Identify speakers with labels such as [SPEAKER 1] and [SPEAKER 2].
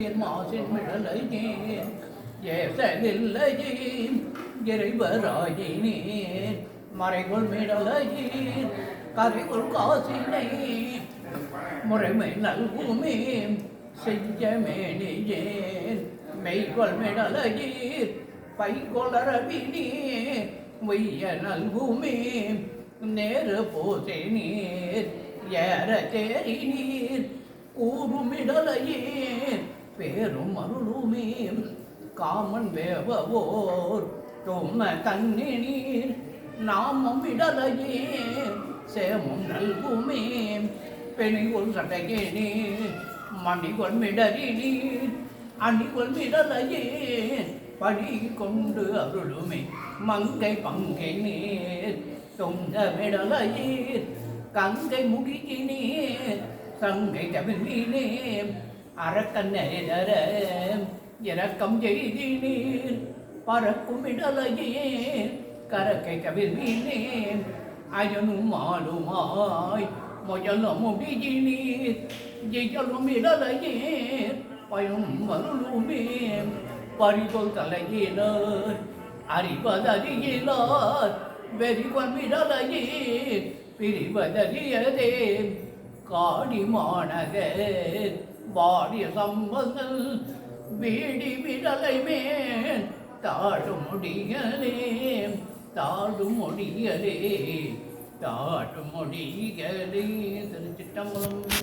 [SPEAKER 1] மாசின் மிடலையே ஏசதில்லையே இறைவராயினேன் மறைகுள் மிடலையே கரைகுள் காசினை முறைமை நல்குமே செய்ய செஞ்சமேனியேன் மெய்கொள் மிடலையீர் பைகொளரவினே வைய நல்குமே நேரு போசை நீர் ஏற தேரி நீர் கூறுமிடலையே பேரும் அருளுமே காமன் வேவவோர். தோம கண்ணி நீர் நாமம் இடலையே சேமம் நல்குமே. பெணிகொள் சடையே நீர் மணிகொள் மிடறி நீர் அணிகொள் மிடலையே. படி கொண்டு அருளுமே மங்கை பங்கை நீர் தொங்க மிடலையீர் கங்கை முகியினீர் சங்கை கவிழ்நீனே அரக்கன் இறக்கம் செய்தினீர் பறக்கும் இடலையே கரக்கை கவிழ்நீனே அயனும் ஆளுமாய் முயலும் முடியினீர் ஜெயலும் இடலையே பயம் மருளுமே பறிதொல் தலையினர் அறிவதறியினார் வெறிவன் இடலையே பிரிவதறியதே காடி மாநகர் வாடிய சம்பங்கள் வீடி விடலை மேல் தாடு முடியலே தாடு முடியலே தாடு முடியலே திருச்சிட்டம்பலம்